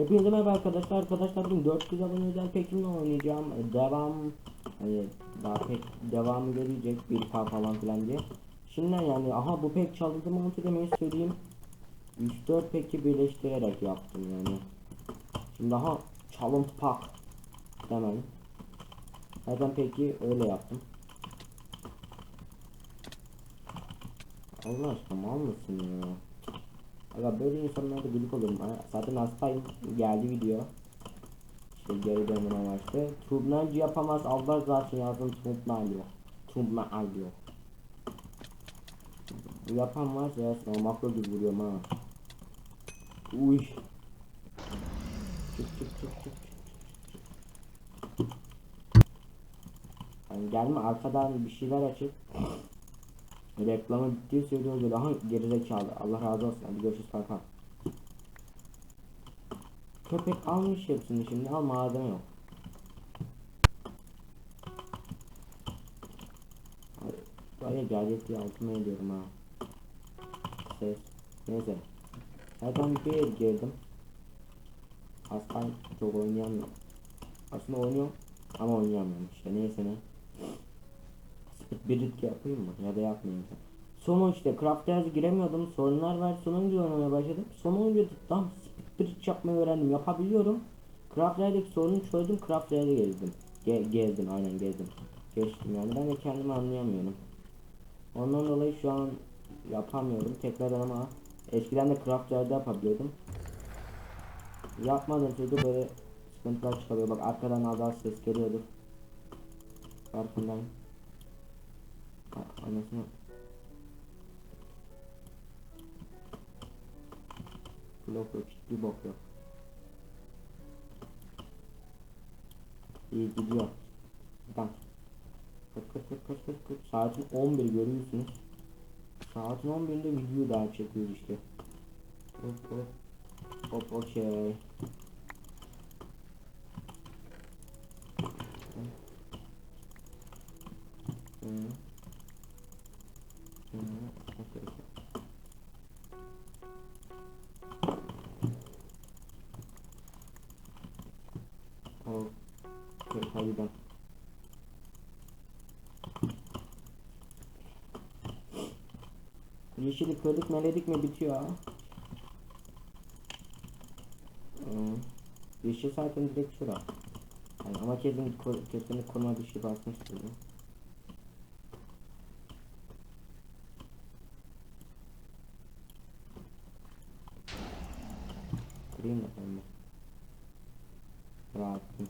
Hepinize merhaba arkadaşlar. Arkadaşlar bugün 400 abone özel pekimle oynayacağım. Ee, Devam hani daha pek devam gelecek bir par falan filan diye. Şimdi yani aha bu pek çaldı mantı demeyi söyleyeyim. 3-4 peki birleştirerek yaptım yani. Şimdi daha çalıntı pak demem. Zaten peki öyle yaptım. Allah aşkına mal mısın ya? Aga böyle insanlarda gıcık olurum. Ha, Zaten hastayım. Geldi video. İşte geri dönmem amaçlı. Tubnancı yapamaz. Allah zaten yazdım. Tubnancı yok. Tubnancı yok. Bu yapan varsa ya sana makro gibi vuruyorum ha. Uy. Çık çık çık çık. Yani gelme arkadan bir şeyler açıp reklamı bittiği söylüyor böyle aha gerizekalı. Allah razı olsun. Hadi görüşürüz. Kanka köpek almış hepsini şimdi al malzeme yok. Ay, Baya gayet altıma ediyorum ha. Ses. Neyse. Zaten videoya girdim. Aslan çok oynayamıyorum. Aslında oynuyorum ama oynayamıyorum işte. Neyse ne Birit yapayım mı ya da yapmayayım. Son işte Craft'e giremiyordum. Sorunlar var. Son oyuncu oynamaya başladım. Son oyuncu tam Spirit yapmayı öğrendim. Yapabiliyorum. Craft'lerdeki sorunu çözdüm. Craft'lerde gezdim. Ge gezdim aynen gezdim. Geçtim yani ben de kendimi anlayamıyorum. Ondan dolayı şu an yapamıyorum tekrardan ama eskiden de Craft'lerde yapabiliyordum. Yapmadığım sürece böyle sıkıntılar çıkıyor. Bak arkadan az az ses geliyordur. Farkındayım. Anasını Blok yok hiçbir bok yok İyi gidiyor Bak. Kaç kaç kaç kaç kaç kaç. Saatin 11 görüyorsunuz. Saatin 11'inde video daha çekiyoruz işte. Hop hop. Hop okey Okey, hadi ben. Yeşili kırdık meledik mi bitiyor ha. Hmm. Yeşil zaten direkt şura. Yani ama kesin kesin koruma bir şey basmıştır. bu. Kırayım da ben. Rahatım.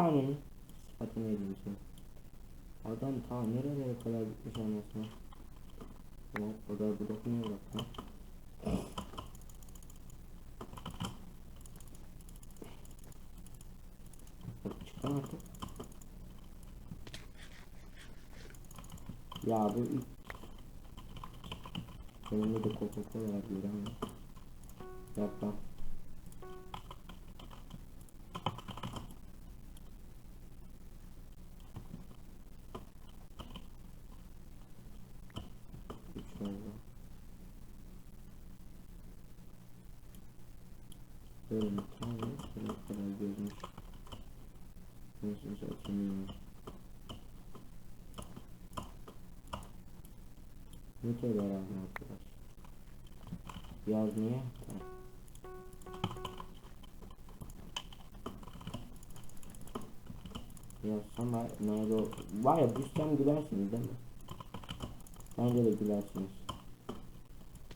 Tanenin sıfatını edeyim şimdi. Adam ta nerelere kadar gitmiş anasını. O da bırakmıyor bak ha. Çıkan artık. Ya bu ilk Önümde de Coca-Cola var bir ama Yapma. Bir tane şöyle kadar. Neyse atayım ya. Ne kadar abi arkadaş. Yaz niye? Ha. Yazsam var, nerede o? Var ya düşsem gülersiniz değil mi? Bence de gülersiniz.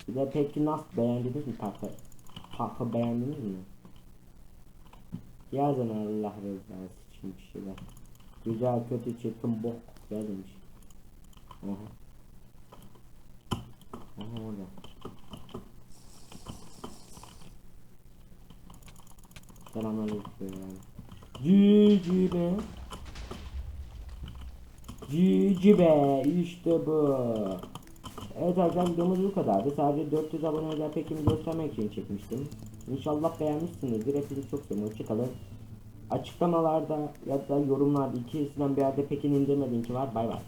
Bir de peki nasıl beğendiniz mi parka? Parka beğendiniz mi? Yazın Allah rızası için bir şeyler. Güzel kötü çirkin bok yazmış. Aha. Aha orada. Selamünaleyküm. Cici be. Cici be işte bu. Evet arkadaşlar videomuz bu kadardı. Sadece 400 abone özel pekimi göstermek için çekmiştim. İnşallah beğenmişsinizdir. Hepinizi çok seviyorum. Hoşçakalın. Açıklamalarda ya da yorumlarda ikisinden bir yerde pekin indirme linki var. Bay bay.